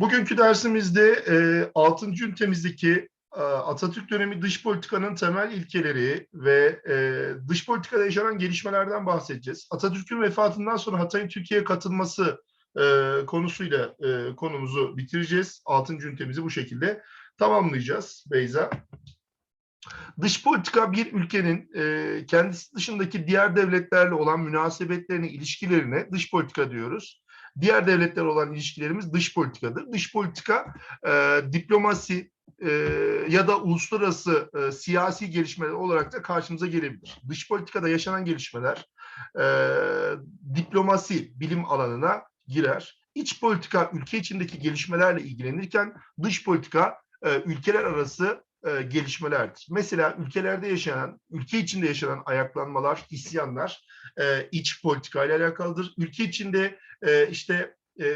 Bugünkü dersimizde e, 6. ünitemizdeki e, Atatürk dönemi dış politikanın temel ilkeleri ve e, dış politikada yaşanan gelişmelerden bahsedeceğiz. Atatürk'ün vefatından sonra Hatay'ın Türkiye'ye katılması e, konusuyla e, konumuzu bitireceğiz. 6. ünitemizi bu şekilde tamamlayacağız Beyza. Dış politika bir ülkenin e, kendisi dışındaki diğer devletlerle olan münasebetlerine, ilişkilerine dış politika diyoruz. Diğer devletler olan ilişkilerimiz dış politikadır. Dış politika e, diplomasi e, ya da uluslararası e, siyasi gelişmeler olarak da karşımıza gelebilir. Dış politikada yaşanan gelişmeler e, diplomasi bilim alanına girer. İç politika ülke içindeki gelişmelerle ilgilenirken dış politika e, ülkeler arası e, gelişmelerdir. Mesela ülkelerde yaşanan, ülke içinde yaşanan ayaklanmalar, isyanlar e, iç politika ile alakalıdır. Ülke içinde e, işte e,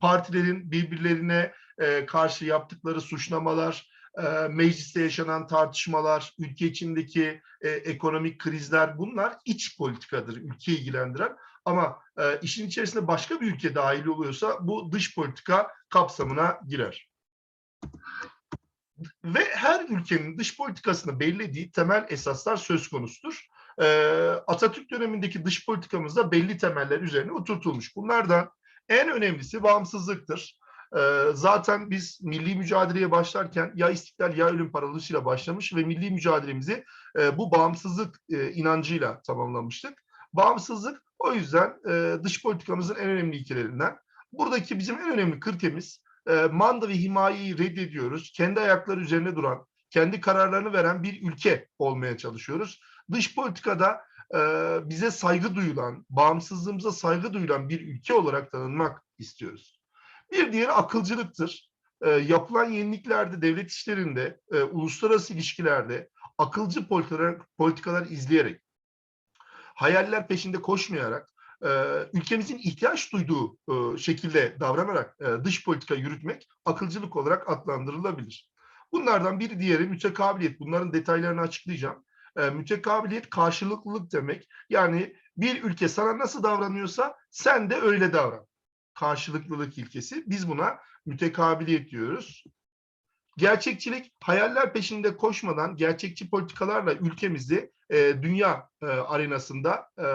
partilerin birbirlerine e, karşı yaptıkları suçlamalar, e, mecliste yaşanan tartışmalar, ülke içindeki e, ekonomik krizler bunlar iç politikadır, ülkeyi ilgilendiren. Ama e, işin içerisinde başka bir ülke dahil oluyorsa bu dış politika kapsamına girer ve her ülkenin dış politikasını belirlediği temel esaslar söz konusudur. Ee, Atatürk dönemindeki dış politikamızda belli temeller üzerine oturtulmuş. Bunlardan en önemlisi bağımsızlıktır. Ee, zaten biz milli mücadeleye başlarken ya istiklal ya ölüm paralelisiyle başlamış ve milli mücadelemizi e, bu bağımsızlık e, inancıyla tamamlamıştık. Bağımsızlık o yüzden e, dış politikamızın en önemli ilkelerinden. Buradaki bizim en önemli kriterimiz e, manda ve himayeyi reddediyoruz. Kendi ayakları üzerine duran, kendi kararlarını veren bir ülke olmaya çalışıyoruz. Dış politikada e, bize saygı duyulan, bağımsızlığımıza saygı duyulan bir ülke olarak tanınmak istiyoruz. Bir diğeri akılcılıktır. E, yapılan yeniliklerde, devlet işlerinde, e, uluslararası ilişkilerde akılcı politikalar, politikalar izleyerek, hayaller peşinde koşmayarak, ülkemizin ihtiyaç duyduğu e, şekilde davranarak e, dış politika yürütmek akılcılık olarak adlandırılabilir. Bunlardan bir diğeri mütekabiliyet. Bunların detaylarını açıklayacağım. E, mütekabiliyet karşılıklılık demek. Yani bir ülke sana nasıl davranıyorsa sen de öyle davran. Karşılıklılık ilkesi. Biz buna mütekabiliyet diyoruz. Gerçekçilik, hayaller peşinde koşmadan gerçekçi politikalarla ülkemizi e, dünya e, arenasında e,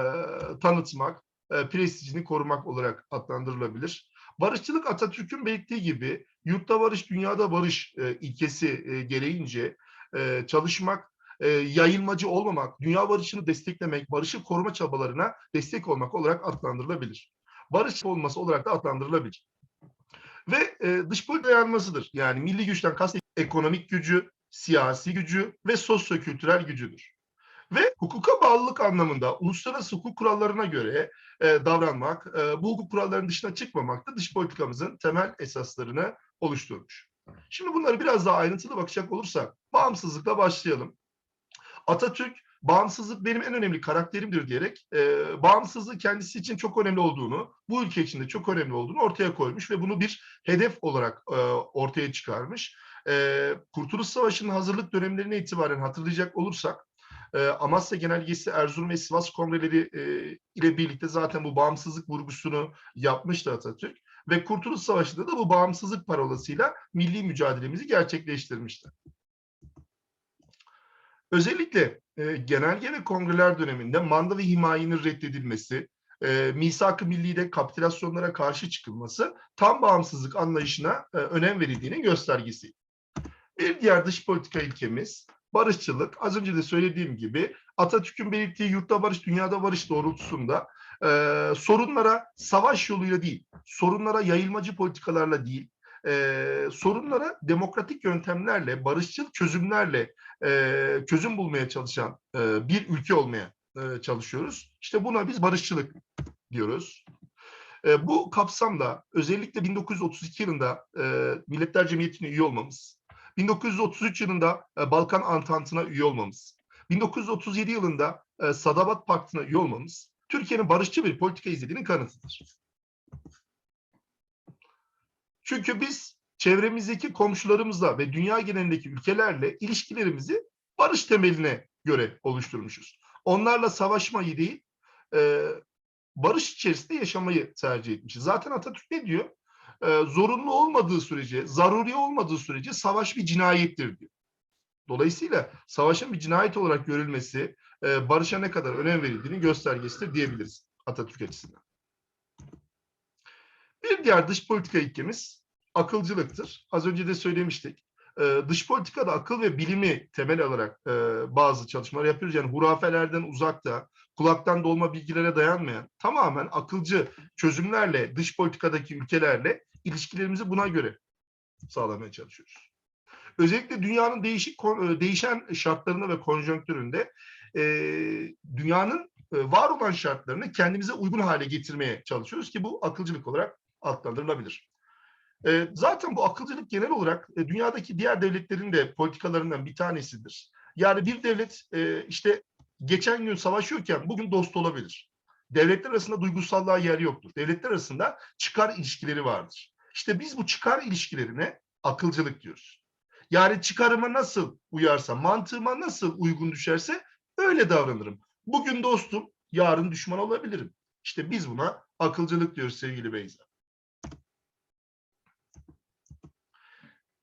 tanıtmak, e, prestijini korumak olarak adlandırılabilir. Barışçılık Atatürk'ün belirttiği gibi yurtta barış, dünyada barış e, ilkesi e, gereğince e, çalışmak, e, yayılmacı olmamak, dünya barışını desteklemek, barışı koruma çabalarına destek olmak olarak adlandırılabilir. Barış olması olarak da adlandırılabilir. Ve e, dış politika dayanmasıdır. Yani milli güçten kast ekonomik gücü, siyasi gücü ve sosyo-kültürel gücüdür ve hukuka bağlılık anlamında uluslararası hukuk kurallarına göre e, davranmak, e, bu hukuk kurallarının dışına çıkmamak da dış politikamızın temel esaslarını oluşturmuş. Şimdi bunları biraz daha ayrıntılı bakacak olursak, bağımsızlıkla başlayalım. Atatürk, bağımsızlık benim en önemli karakterimdir diyerek e, bağımsızlık kendisi için çok önemli olduğunu, bu ülke için de çok önemli olduğunu ortaya koymuş ve bunu bir hedef olarak e, ortaya çıkarmış. E, Kurtuluş Savaşı'nın hazırlık dönemlerine itibaren hatırlayacak olursak, e, Amasya Genelgesi, Erzurum ve Sivas Kongreleri e, ile birlikte zaten bu bağımsızlık vurgusunu yapmıştı Atatürk. Ve Kurtuluş Savaşı'nda da bu bağımsızlık parolasıyla milli mücadelemizi gerçekleştirmişti. Özellikle e, genelge ve kongreler döneminde manda ve himayenin reddedilmesi, e, misak-ı millide kapitülasyonlara karşı çıkılması tam bağımsızlık anlayışına e, önem verildiğinin göstergesi. Bir diğer dış politika ilkemiz barışçılık. Az önce de söylediğim gibi Atatürk'ün belirttiği yurtta barış, dünyada barış doğrultusunda e, sorunlara savaş yoluyla değil, sorunlara yayılmacı politikalarla değil, e, sorunlara demokratik yöntemlerle, barışçıl çözümlerle e, çözüm bulmaya çalışan e, bir ülke olmaya e, çalışıyoruz. İşte buna biz barışçılık diyoruz. E, bu kapsamda özellikle 1932 yılında e, Milletler Cemiyeti'ne üye olmamız, 1933 yılında e, Balkan Antantı'na üye olmamız, 1937 yılında e, Sadabat Paktı'na üye olmamız, Türkiye'nin barışçı bir politika izlediğinin kanıtıdır. Çünkü biz çevremizdeki komşularımızla ve dünya genelindeki ülkelerle ilişkilerimizi barış temeline göre oluşturmuşuz. Onlarla savaşmayı değil, e, barış içerisinde yaşamayı tercih etmişiz. Zaten Atatürk ne diyor? E, zorunlu olmadığı sürece, zaruri olmadığı sürece savaş bir cinayettir diyor. Dolayısıyla savaşın bir cinayet olarak görülmesi e, barışa ne kadar önem verildiğini göstergesidir diyebiliriz Atatürk açısından. Bir diğer dış politika ilkemiz akılcılıktır. Az önce de söylemiştik. Ee, dış politikada akıl ve bilimi temel alarak e, bazı çalışmalar yapıyoruz. Yani hurafelerden uzakta, kulaktan dolma bilgilere dayanmayan, tamamen akılcı çözümlerle, dış politikadaki ülkelerle ilişkilerimizi buna göre sağlamaya çalışıyoruz. Özellikle dünyanın değişik e, değişen şartlarında ve konjonktüründe e, dünyanın e, var olan şartlarını kendimize uygun hale getirmeye çalışıyoruz ki bu akılcılık olarak adlandırılabilir. E, zaten bu akılcılık genel olarak e, dünyadaki diğer devletlerin de politikalarından bir tanesidir. Yani bir devlet e, işte geçen gün savaşıyorken bugün dost olabilir. Devletler arasında duygusallığa yer yoktur. Devletler arasında çıkar ilişkileri vardır. İşte biz bu çıkar ilişkilerine akılcılık diyoruz. Yani çıkarıma nasıl uyarsa, mantığıma nasıl uygun düşerse öyle davranırım. Bugün dostum, yarın düşman olabilirim. İşte biz buna akılcılık diyoruz sevgili Beyza.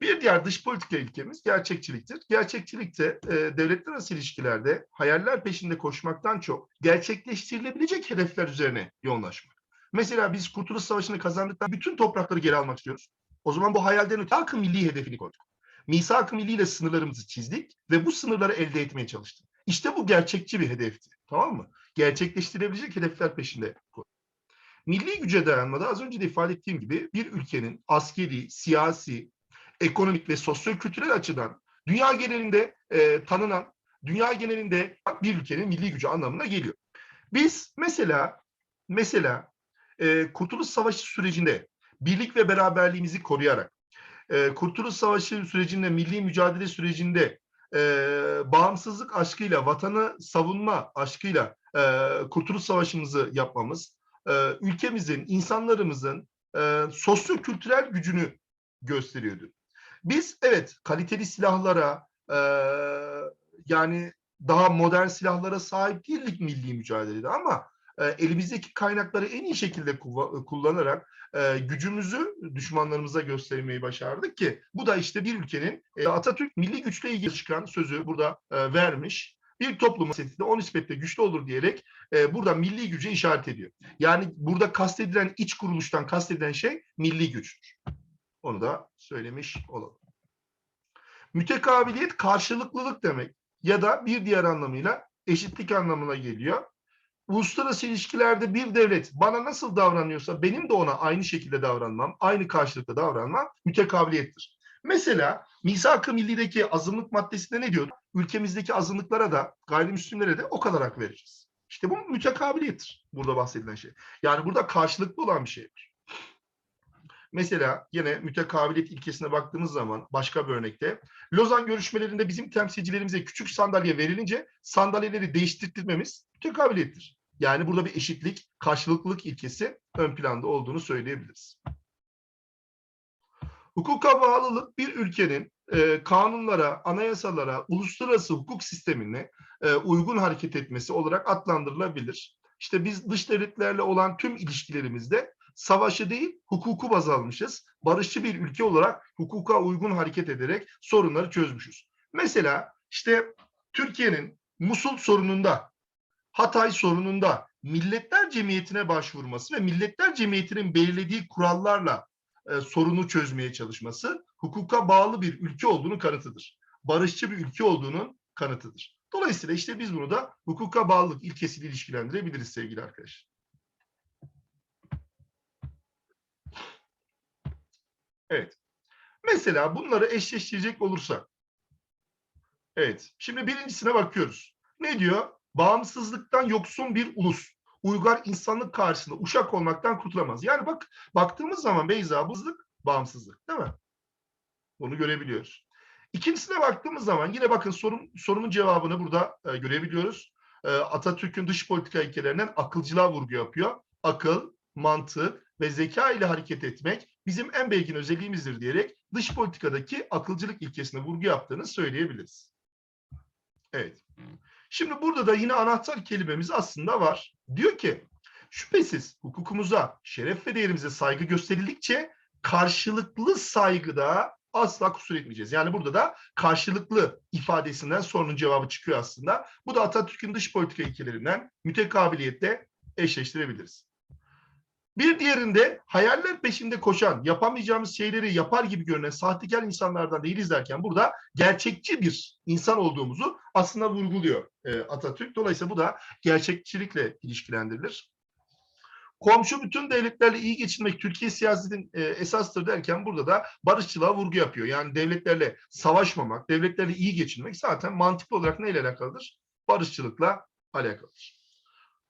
Bir diğer dış politika ilkemiz gerçekçiliktir. Gerçekçilikte e, devletler arası ilişkilerde hayaller peşinde koşmaktan çok gerçekleştirilebilecek hedefler üzerine yoğunlaşmak. Mesela biz Kurtuluş Savaşı'nı kazandıktan bütün toprakları geri almak istiyoruz. O zaman bu hayalden öte hakkı milli hedefini koyduk. Misak-ı milli ile sınırlarımızı çizdik ve bu sınırları elde etmeye çalıştık. İşte bu gerçekçi bir hedefti. Tamam mı? Gerçekleştirebilecek hedefler peşinde koyduk. Milli güce dayanmada az önce de ifade ettiğim gibi bir ülkenin askeri, siyasi, ekonomik ve sosyo-kültürel açıdan dünya genelinde e, tanınan, dünya genelinde bir ülkenin milli gücü anlamına geliyor. Biz mesela mesela e, Kurtuluş Savaşı sürecinde birlik ve beraberliğimizi koruyarak, e, Kurtuluş Savaşı sürecinde, milli mücadele sürecinde e, bağımsızlık aşkıyla, vatanı savunma aşkıyla e, Kurtuluş Savaşımızı yapmamız, e, ülkemizin, insanlarımızın e, sosyo-kültürel gücünü gösteriyordu. Biz evet kaliteli silahlara e, yani daha modern silahlara sahip değildik milli mücadelede ama e, elimizdeki kaynakları en iyi şekilde kuva- kullanarak e, gücümüzü düşmanlarımıza göstermeyi başardık ki bu da işte bir ülkenin e, Atatürk milli güçle ilgili çıkan sözü burada e, vermiş. Bir toplum setinde o nispetle güçlü olur diyerek e, burada milli gücü işaret ediyor. Yani burada kastedilen iç kuruluştan kastedilen şey milli güçtür. Onu da söylemiş olalım. Mütekabiliyet karşılıklılık demek ya da bir diğer anlamıyla eşitlik anlamına geliyor. Uluslararası ilişkilerde bir devlet bana nasıl davranıyorsa benim de ona aynı şekilde davranmam, aynı karşılıklı davranmam mütekabiliyettir. Mesela Misak-ı Milli'deki azınlık maddesinde ne diyor? Ülkemizdeki azınlıklara da gayrimüslimlere de o kadar hak vereceğiz. İşte bu mütekabiliyettir burada bahsedilen şey. Yani burada karşılıklı olan bir şeydir. Mesela yine mütekabiliyet ilkesine baktığımız zaman başka bir örnekte Lozan görüşmelerinde bizim temsilcilerimize küçük sandalye verilince sandalyeleri değiştirmemiz mütekabiliyettir. Yani burada bir eşitlik, karşılıklılık ilkesi ön planda olduğunu söyleyebiliriz. Hukuka bağlılık bir ülkenin e, kanunlara, anayasalara, uluslararası hukuk sistemine e, uygun hareket etmesi olarak adlandırılabilir. İşte biz dış devletlerle olan tüm ilişkilerimizde savaşı değil hukuku baz almışız. Barışçı bir ülke olarak hukuka uygun hareket ederek sorunları çözmüşüz. Mesela işte Türkiye'nin Musul sorununda, Hatay sorununda Milletler Cemiyeti'ne başvurması ve Milletler Cemiyeti'nin belirlediği kurallarla e, sorunu çözmeye çalışması hukuka bağlı bir ülke olduğunu kanıtıdır. Barışçı bir ülke olduğunun kanıtıdır. Dolayısıyla işte biz bunu da hukuka bağlılık ilkesiyle ilişkilendirebiliriz sevgili arkadaşlar. Evet. Mesela bunları eşleştirecek olursak. Evet. Şimdi birincisine bakıyoruz. Ne diyor? Bağımsızlıktan yoksun bir ulus. Uygar insanlık karşısında uşak olmaktan kurtulamaz. Yani bak baktığımız zaman Beyza bağımsızlık, bağımsızlık değil mi? Bunu görebiliyoruz. İkincisine baktığımız zaman yine bakın sorun, sorunun cevabını burada e, görebiliyoruz. E, Atatürk'ün dış politika ilkelerinden akılcılığa vurgu yapıyor. Akıl, mantık ve zeka ile hareket etmek bizim en belirgin özelliğimizdir diyerek dış politikadaki akılcılık ilkesine vurgu yaptığını söyleyebiliriz. Evet. Şimdi burada da yine anahtar kelimemiz aslında var. Diyor ki şüphesiz hukukumuza, şeref ve değerimize saygı gösterildikçe karşılıklı saygıda asla kusur etmeyeceğiz. Yani burada da karşılıklı ifadesinden sorunun cevabı çıkıyor aslında. Bu da Atatürk'ün dış politika ilkelerinden mütekabiliyetle eşleştirebiliriz. Bir diğerinde hayaller peşinde koşan, yapamayacağımız şeyleri yapar gibi görünen sahtekar insanlardan değiliz derken burada gerçekçi bir insan olduğumuzu aslında vurguluyor e, Atatürk. Dolayısıyla bu da gerçekçilikle ilişkilendirilir. Komşu bütün devletlerle iyi geçinmek Türkiye siyasetinin e, esastır derken burada da barışçılığa vurgu yapıyor. Yani devletlerle savaşmamak, devletlerle iyi geçinmek zaten mantıklı olarak neyle alakalıdır? Barışçılıkla alakalıdır.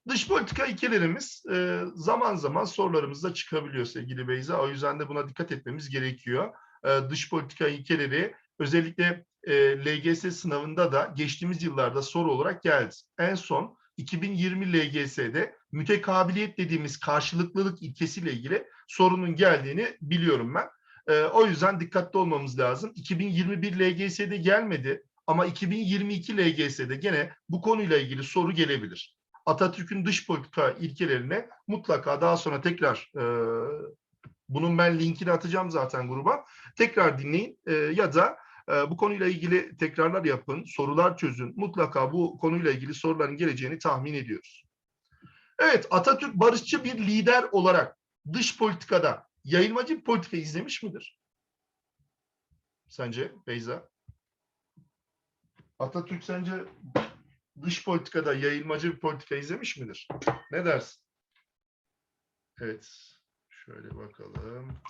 Dış politika ilkelerimiz e, zaman zaman sorularımızda çıkabiliyor sevgili Beyza. O yüzden de buna dikkat etmemiz gerekiyor. E, dış politika ilkeleri özellikle e, LGS sınavında da geçtiğimiz yıllarda soru olarak geldi. En son 2020 LGS'de mütekabiliyet dediğimiz karşılıklılık ilkesiyle ilgili sorunun geldiğini biliyorum ben. E, o yüzden dikkatli olmamız lazım. 2021 LGS'de gelmedi ama 2022 LGS'de gene bu konuyla ilgili soru gelebilir. Atatürk'ün dış politika ilkelerine mutlaka daha sonra tekrar e, bunun ben linkini atacağım zaten gruba. Tekrar dinleyin e, ya da e, bu konuyla ilgili tekrarlar yapın, sorular çözün. Mutlaka bu konuyla ilgili soruların geleceğini tahmin ediyoruz. Evet, Atatürk barışçı bir lider olarak dış politikada yayılmacı bir politika izlemiş midir? Sence Beyza? Atatürk sence dış politikada yayılmacı bir politika izlemiş midir? Ne dersin? Evet. Şöyle bakalım.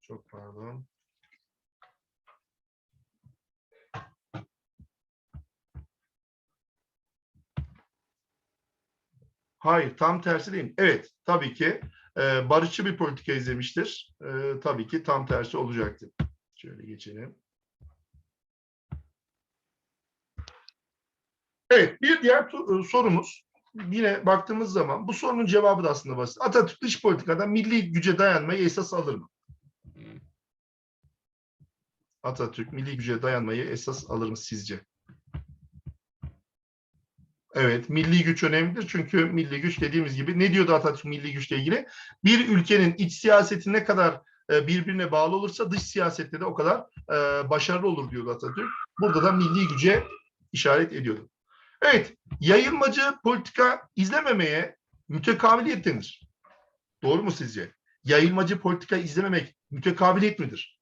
Çok pardon. Hayır, tam tersi değil. Evet, tabii ki e, barışçı bir politika izlemiştir. E, tabii ki tam tersi olacaktır. Şöyle geçelim. Evet, bir diğer tu- sorumuz. Yine baktığımız zaman bu sorunun cevabı da aslında basit. Atatürk dış politikada milli güce dayanmayı esas alır mı? Atatürk milli güce dayanmayı esas alır mı sizce? Evet, milli güç önemlidir çünkü milli güç dediğimiz gibi ne diyordu Atatürk milli güçle ilgili? Bir ülkenin iç siyaseti ne kadar e, birbirine bağlı olursa dış siyasette de o kadar e, başarılı olur diyordu Atatürk. Burada da milli güce işaret ediyordu. Evet, yayılmacı politika izlememeye mütekabiliyet denir. Doğru mu sizce? Yayılmacı politika izlememek mütekabiliyet midir?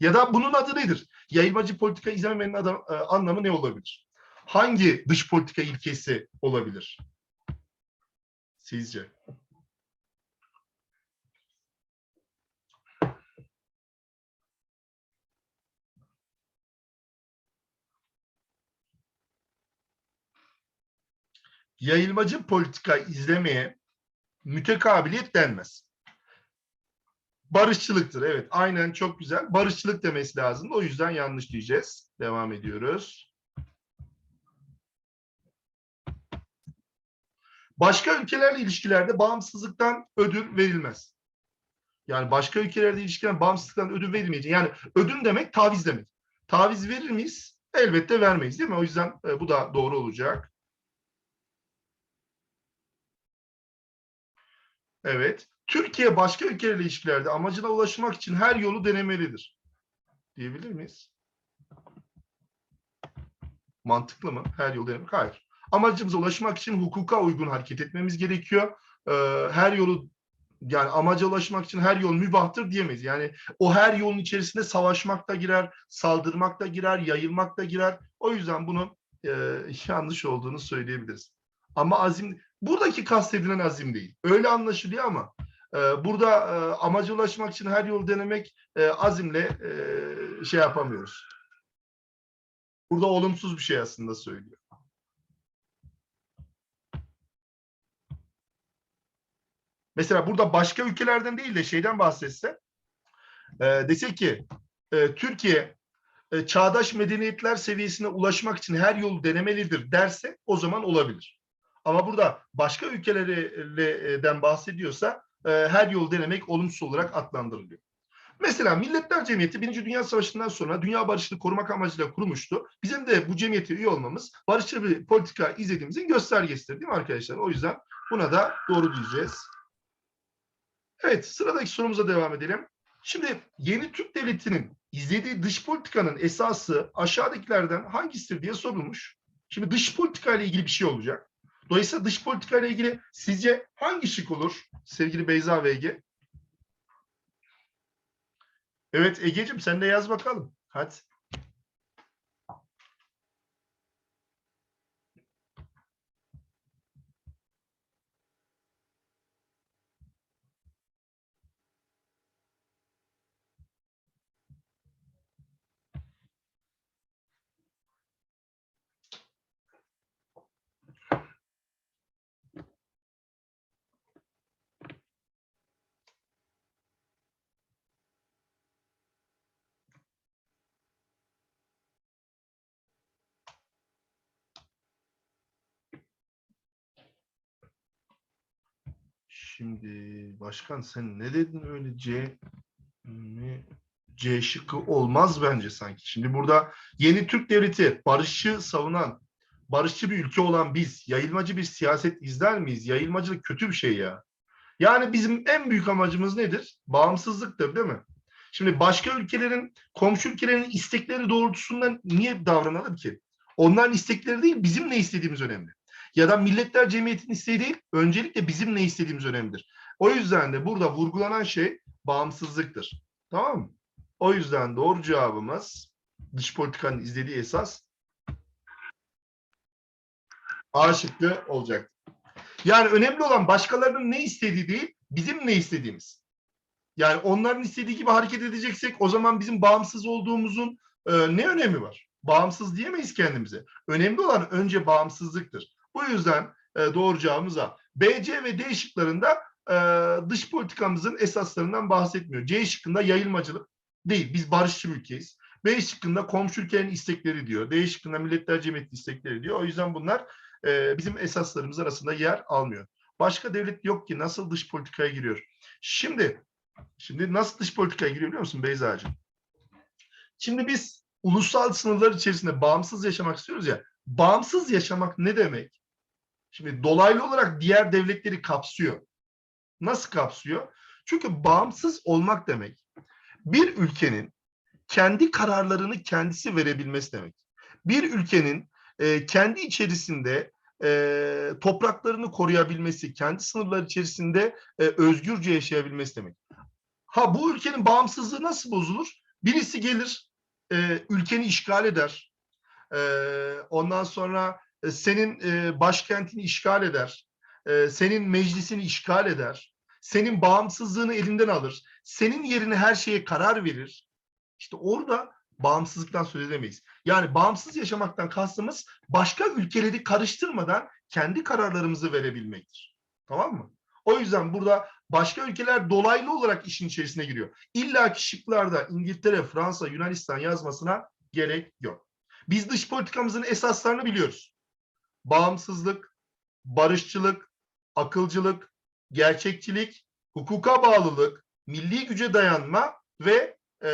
Ya da bunun adı nedir? Yayılmacı politika izlememenin adı, e, anlamı ne olabilir? Hangi dış politika ilkesi olabilir? Sizce? Yayılmacı politika izlemeye mütekabiliyet denmez. Barışçılıktır. Evet, aynen çok güzel. Barışçılık demesi lazım. O yüzden yanlış diyeceğiz. Devam ediyoruz. Başka ülkelerle ilişkilerde bağımsızlıktan ödül verilmez. Yani başka ülkelerle ilişkilerde bağımsızlıktan ödül verilmeyecek. Yani ödül demek taviz demek. Taviz verir miyiz? Elbette vermeyiz değil mi? O yüzden e, bu da doğru olacak. Evet. Türkiye başka ülkelerle ilişkilerde amacına ulaşmak için her yolu denemelidir. Diyebilir miyiz? Mantıklı mı? Her yolu denemek? Hayır. Amacımıza ulaşmak için hukuka uygun hareket etmemiz gerekiyor. Ee, her yolu yani amaca ulaşmak için her yol mübahtır diyemeyiz. Yani o her yolun içerisinde savaşmak da girer, saldırmak da girer, yayılmak da girer. O yüzden bunun e, yanlış olduğunu söyleyebiliriz. Ama azim, buradaki kastedilen azim değil. Öyle anlaşılıyor ama e, burada e, amaca ulaşmak için her yol denemek e, azimle e, şey yapamıyoruz. Burada olumsuz bir şey aslında söylüyor. Mesela burada başka ülkelerden değil de şeyden bahsetse, e, dese ki e, Türkiye e, çağdaş medeniyetler seviyesine ulaşmak için her yolu denemelidir derse o zaman olabilir. Ama burada başka ülkelerden bahsediyorsa e, her yol denemek olumsuz olarak adlandırılıyor. Mesela Milletler Cemiyeti Birinci Dünya Savaşı'ndan sonra dünya barışını korumak amacıyla kurulmuştu. Bizim de bu cemiyete üye olmamız barışçı bir politika izlediğimizin göstergesidir değil mi arkadaşlar? O yüzden buna da doğru diyeceğiz. Evet sıradaki sorumuza devam edelim. Şimdi yeni Türk Devleti'nin izlediği dış politikanın esası aşağıdakilerden hangisidir diye sorulmuş. Şimdi dış politika ile ilgili bir şey olacak. Dolayısıyla dış politika ile ilgili sizce hangi şık olur sevgili Beyza ve Ege? Evet Ege'cim sen de yaz bakalım. Hadi. Şimdi başkan sen ne dedin öyle C? C şıkkı olmaz bence sanki. Şimdi burada yeni Türk devleti barışı savunan, barışçı bir ülke olan biz yayılmacı bir siyaset izler miyiz? Yayılmacılık kötü bir şey ya. Yani bizim en büyük amacımız nedir? Bağımsızlıktır değil mi? Şimdi başka ülkelerin, komşu ülkelerin istekleri doğrultusunda niye davranalım ki? Onların istekleri değil, bizim ne istediğimiz önemli. Ya da Milletler Cemiyeti'nin isteği değil, öncelikle bizim ne istediğimiz önemlidir. O yüzden de burada vurgulanan şey bağımsızlıktır. Tamam mı? O yüzden doğru cevabımız dış politikanın izlediği esas A şıkkı olacak. Yani önemli olan başkalarının ne istediği değil, bizim ne istediğimiz. Yani onların istediği gibi hareket edeceksek o zaman bizim bağımsız olduğumuzun e, ne önemi var? Bağımsız diyemeyiz kendimize. Önemli olan önce bağımsızlıktır. Bu yüzden e, doğru cevabımız A. B, ve D şıklarında e, dış politikamızın esaslarından bahsetmiyor. C şıkkında yayılmacılık değil. Biz barışçı bir ülkeyiz. B şıkkında komşu ülkenin istekleri diyor. D şıkkında Milletler Cemiyeti istekleri diyor. O yüzden bunlar e, bizim esaslarımız arasında yer almıyor. Başka devlet yok ki nasıl dış politikaya giriyor. Şimdi şimdi nasıl dış politikaya giriyor biliyor musun Beyza'cığım? Şimdi biz ulusal sınırlar içerisinde bağımsız yaşamak istiyoruz ya. Bağımsız yaşamak ne demek? Şimdi dolaylı olarak diğer devletleri kapsıyor. Nasıl kapsıyor? Çünkü bağımsız olmak demek bir ülkenin kendi kararlarını kendisi verebilmesi demek. Bir ülkenin e, kendi içerisinde e, topraklarını koruyabilmesi, kendi sınırları içerisinde e, özgürce yaşayabilmesi demek. Ha bu ülkenin bağımsızlığı nasıl bozulur? Birisi gelir, e, ülkeni işgal eder. E, ondan sonra senin e, başkentini işgal eder. E, senin meclisini işgal eder. Senin bağımsızlığını elinden alır. Senin yerine her şeye karar verir. İşte orada bağımsızlıktan söz edemeyiz. Yani bağımsız yaşamaktan kastımız başka ülkeleri karıştırmadan kendi kararlarımızı verebilmektir. Tamam mı? O yüzden burada başka ülkeler dolaylı olarak işin içerisine giriyor. İlla ki şıklarda İngiltere, Fransa, Yunanistan yazmasına gerek yok. Biz dış politikamızın esaslarını biliyoruz. Bağımsızlık, barışçılık, akılcılık, gerçekçilik, hukuka bağlılık, milli güce dayanma ve e,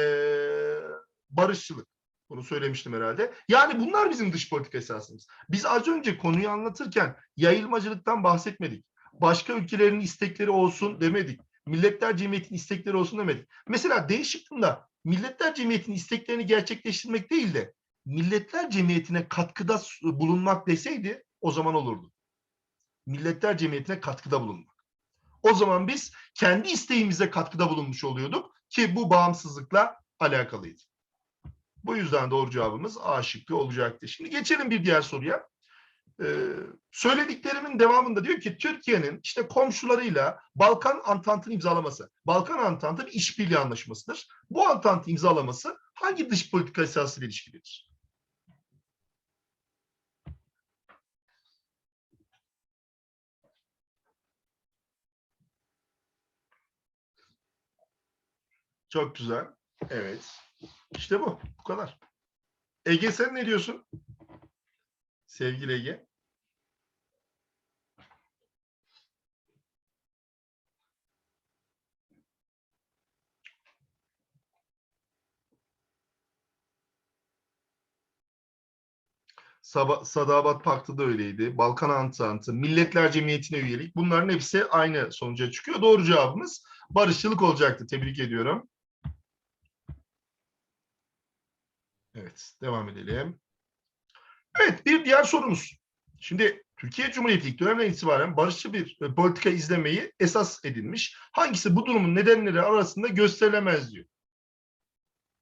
barışçılık. Bunu söylemiştim herhalde. Yani bunlar bizim dış politika esasımız. Biz az önce konuyu anlatırken yayılmacılıktan bahsetmedik. Başka ülkelerin istekleri olsun demedik. Milletler Cemiyeti'nin istekleri olsun demedik. Mesela D şıkkında Milletler Cemiyeti'nin isteklerini gerçekleştirmek değil de Milletler Cemiyeti'ne katkıda bulunmak deseydi o zaman olurdu. Milletler Cemiyeti'ne katkıda bulunmak. O zaman biz kendi isteğimize katkıda bulunmuş oluyorduk ki bu bağımsızlıkla alakalıydı. Bu yüzden doğru cevabımız A şıkkı olacaktı. Şimdi geçelim bir diğer soruya. Ee, söylediklerimin devamında diyor ki Türkiye'nin işte komşularıyla Balkan Antant'ını imzalaması. Balkan Antantı bir işbirliği anlaşmasıdır. Bu Antant'ı imzalaması hangi dış politika esasıyla ilişkilidir? Çok güzel. Evet. İşte bu. Bu kadar. Ege sen ne diyorsun? Sevgili Ege. Sab Sadabat Paktı da öyleydi. Balkan Antantı, Milletler Cemiyeti'ne üyelik. Bunların hepsi aynı sonuca çıkıyor. Doğru cevabımız barışçılık olacaktı. Tebrik ediyorum. Evet, devam edelim. Evet, bir diğer sorumuz. Şimdi Türkiye Cumhuriyeti ilk dönemden itibaren barışçı bir e, politika izlemeyi esas edinmiş. Hangisi bu durumun nedenleri arasında gösterilemez diyor.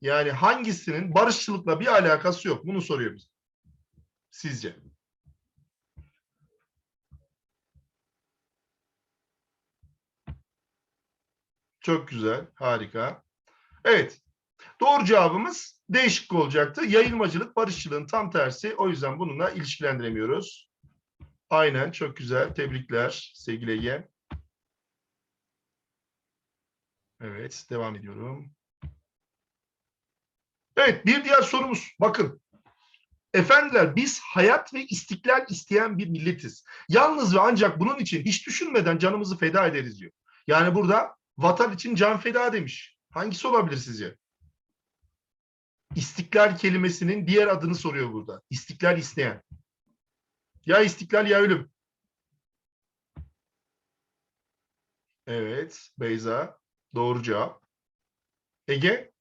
Yani hangisinin barışçılıkla bir alakası yok? Bunu soruyor bize. Sizce? Çok güzel, harika. Evet, doğru cevabımız D şıkkı olacaktı. Yayılmacılık barışçılığın tam tersi. O yüzden bununla ilişkilendiremiyoruz. Aynen, çok güzel. Tebrikler sevgili Ege. Evet, devam ediyorum. Evet, bir diğer sorumuz. Bakın, Efendiler biz hayat ve istiklal isteyen bir milletiz. Yalnız ve ancak bunun için hiç düşünmeden canımızı feda ederiz diyor. Yani burada vatan için can feda demiş. Hangisi olabilir sizce? İstiklal kelimesinin diğer adını soruyor burada. İstiklal isteyen. Ya istiklal ya ölüm. Evet, Beyza. Doğru cevap. Ege?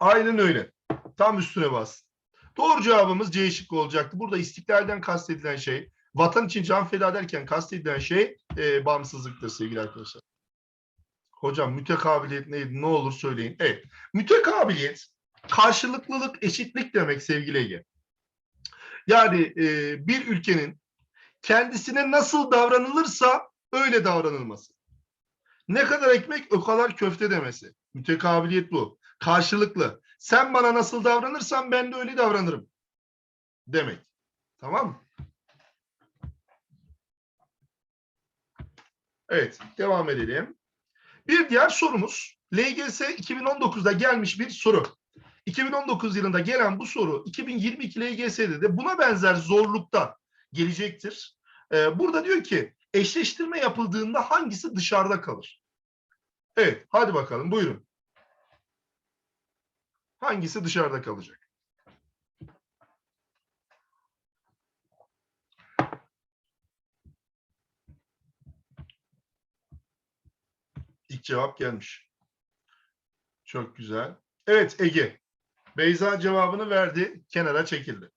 Aynen öyle. Tam üstüne bas. Doğru cevabımız C şıkkı olacaktı. Burada istiklalden kastedilen şey, vatan için can feda ederken kastedilen şey e, bağımsızlıktır sevgili arkadaşlar. Hocam mütekabiliyet neydi? Ne olur söyleyin. Evet. Mütekabiliyet karşılıklılık, eşitlik demek sevgili Ege. Yani e, bir ülkenin kendisine nasıl davranılırsa öyle davranılması. Ne kadar ekmek o kadar köfte demesi. Mütekabiliyet bu. Karşılıklı. Sen bana nasıl davranırsan ben de öyle davranırım. Demek. Tamam mı? Evet, devam edelim. Bir diğer sorumuz LGS 2019'da gelmiş bir soru. 2019 yılında gelen bu soru 2022 LGS'de de buna benzer zorlukta gelecektir. Ee, burada diyor ki eşleştirme yapıldığında hangisi dışarıda kalır? Evet, hadi bakalım buyurun. Hangisi dışarıda kalacak? İlk cevap gelmiş. Çok güzel. Evet Ege. Beyza cevabını verdi. Kenara çekildi.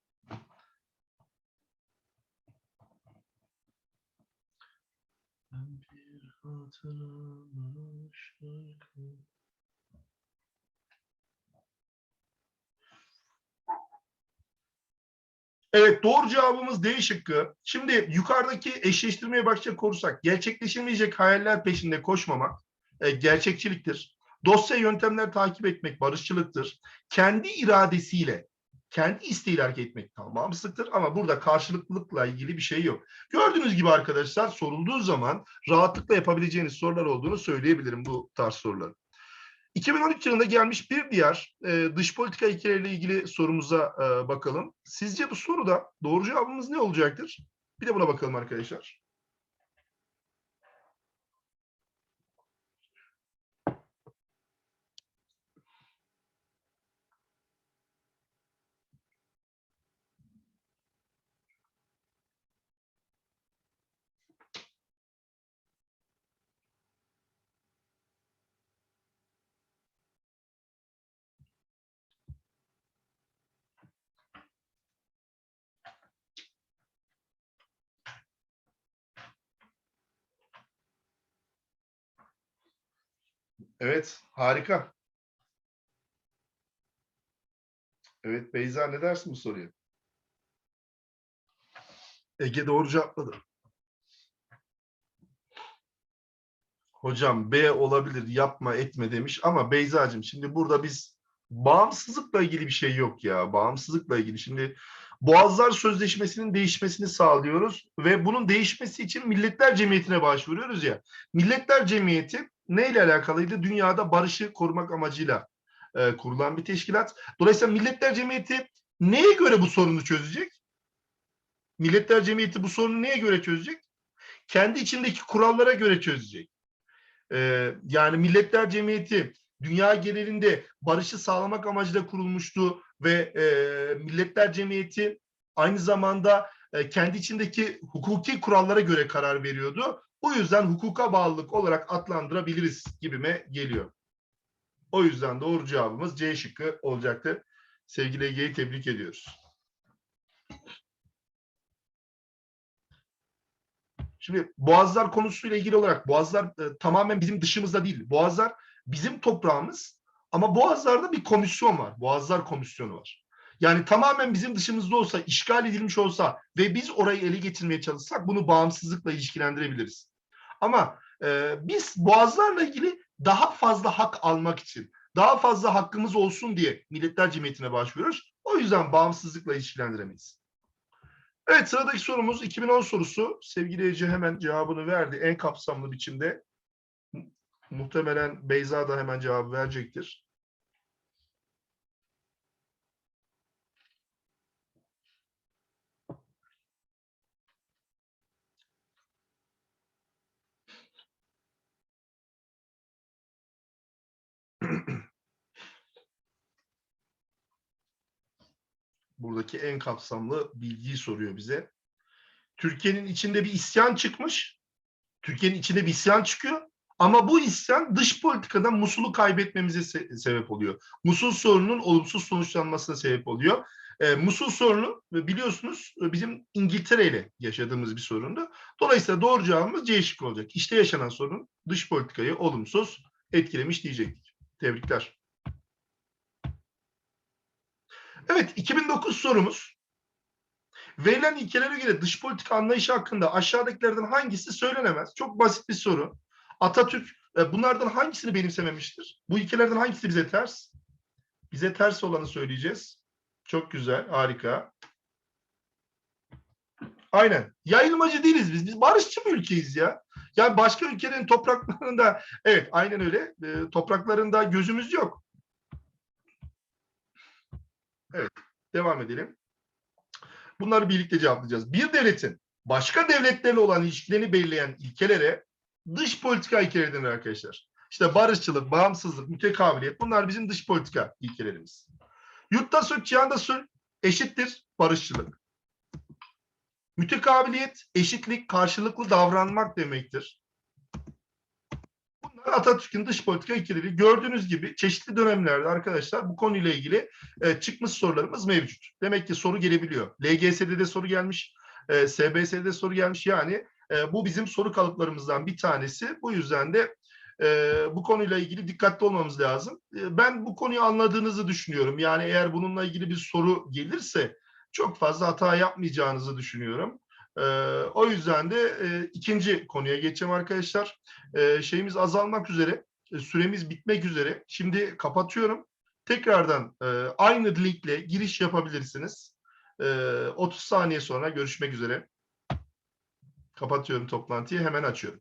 Evet doğru cevabımız D şıkkı. Şimdi yukarıdaki eşleştirmeye bakacak olursak gerçekleşemeyecek hayaller peşinde koşmamak e, gerçekçiliktir. Dosya yöntemler takip etmek barışçılıktır. Kendi iradesiyle, kendi isteğiyle hareket etmek bağımsızlıktır ama burada karşılıklılıkla ilgili bir şey yok. Gördüğünüz gibi arkadaşlar sorulduğu zaman rahatlıkla yapabileceğiniz sorular olduğunu söyleyebilirim bu tarz soruların. 2013 yılında gelmiş bir diğer e, dış politika ilkeleriyle ilgili sorumuza e, bakalım. Sizce bu soruda doğru cevabımız ne olacaktır? Bir de buna bakalım arkadaşlar. Evet, harika. Evet Beyza ne dersin bu soruya? Ege doğru cevapladı. Hocam B olabilir yapma etme demiş ama Beyza'cığım şimdi burada biz bağımsızlıkla ilgili bir şey yok ya. Bağımsızlıkla ilgili şimdi Boğazlar Sözleşmesi'nin değişmesini sağlıyoruz ve bunun değişmesi için Milletler Cemiyeti'ne başvuruyoruz ya. Milletler Cemiyeti neyle alakalıydı? Dünyada barışı korumak amacıyla e, kurulan bir teşkilat. Dolayısıyla Milletler Cemiyeti neye göre bu sorunu çözecek? Milletler Cemiyeti bu sorunu neye göre çözecek? Kendi içindeki kurallara göre çözecek. Ee, yani Milletler Cemiyeti dünya genelinde barışı sağlamak amacıyla kurulmuştu ve e, Milletler Cemiyeti aynı zamanda e, kendi içindeki hukuki kurallara göre karar veriyordu. Bu yüzden hukuka bağlılık olarak adlandırabiliriz gibime geliyor. O yüzden doğru cevabımız C şıkkı olacaktır. Sevgili Ege'yi tebrik ediyoruz. Şimdi boğazlar konusuyla ilgili olarak boğazlar e, tamamen bizim dışımızda değil. Boğazlar bizim toprağımız ama boğazlarda bir komisyon var. Boğazlar komisyonu var. Yani tamamen bizim dışımızda olsa, işgal edilmiş olsa ve biz orayı ele getirmeye çalışsak bunu bağımsızlıkla ilişkilendirebiliriz. Ama e, biz boğazlarla ilgili daha fazla hak almak için, daha fazla hakkımız olsun diye Milletler Cemiyeti'ne başvuruyoruz. O yüzden bağımsızlıkla ilişkilendiremeyiz. Evet sıradaki sorumuz 2010 sorusu. Sevgili Ece hemen cevabını verdi en kapsamlı biçimde. Muhtemelen Beyza da hemen cevabı verecektir. Buradaki en kapsamlı bilgiyi soruyor bize. Türkiye'nin içinde bir isyan çıkmış. Türkiye'nin içinde bir isyan çıkıyor. Ama bu isyan dış politikadan Musul'u kaybetmemize se- sebep oluyor. Musul sorununun olumsuz sonuçlanmasına sebep oluyor. E, Musul sorunu e, biliyorsunuz e, bizim İngiltere ile yaşadığımız bir sorundu. Dolayısıyla doğru cevabımız C olacak. İşte yaşanan sorun dış politikayı olumsuz etkilemiş diyecektik. Tebrikler. Evet 2009 sorumuz. Verilen ilkelere göre dış politika anlayışı hakkında aşağıdakilerden hangisi söylenemez? Çok basit bir soru. Atatürk e, bunlardan hangisini benimsememiştir? Bu ilkelerden hangisi bize ters? Bize ters olanı söyleyeceğiz. Çok güzel, harika. Aynen. Yayılmacı değiliz biz. Biz barışçı bir ülkeyiz ya. Yani başka ülkelerin topraklarında, evet aynen öyle. e, topraklarında gözümüz yok. Evet, devam edelim. Bunları birlikte cevaplayacağız. Bir devletin başka devletlerle olan ilişkilerini belirleyen ilkelere dış politika ilkeleri denir arkadaşlar. İşte barışçılık, bağımsızlık, mütekabiliyet bunlar bizim dış politika ilkelerimiz. Yurtta sulh, cihanda sulh eşittir barışçılık. Mütekabiliyet, eşitlik, karşılıklı davranmak demektir. Bunlar Atatürk'ün dış politika ilkeleri. Gördüğünüz gibi çeşitli dönemlerde arkadaşlar bu konuyla ilgili e, çıkmış sorularımız mevcut. Demek ki soru gelebiliyor. LGS'de de soru gelmiş, e, SBS'de de soru gelmiş. Yani e, bu bizim soru kalıplarımızdan bir tanesi. Bu yüzden de e, bu konuyla ilgili dikkatli olmamız lazım. E, ben bu konuyu anladığınızı düşünüyorum. Yani eğer bununla ilgili bir soru gelirse çok fazla hata yapmayacağınızı düşünüyorum. E, o yüzden de e, ikinci konuya geçeceğim arkadaşlar. E, şeyimiz azalmak üzere, e, süremiz bitmek üzere. Şimdi kapatıyorum. Tekrardan e, aynı linkle giriş yapabilirsiniz. E, 30 saniye sonra görüşmek üzere. Kapatıyorum toplantıyı, hemen açıyorum.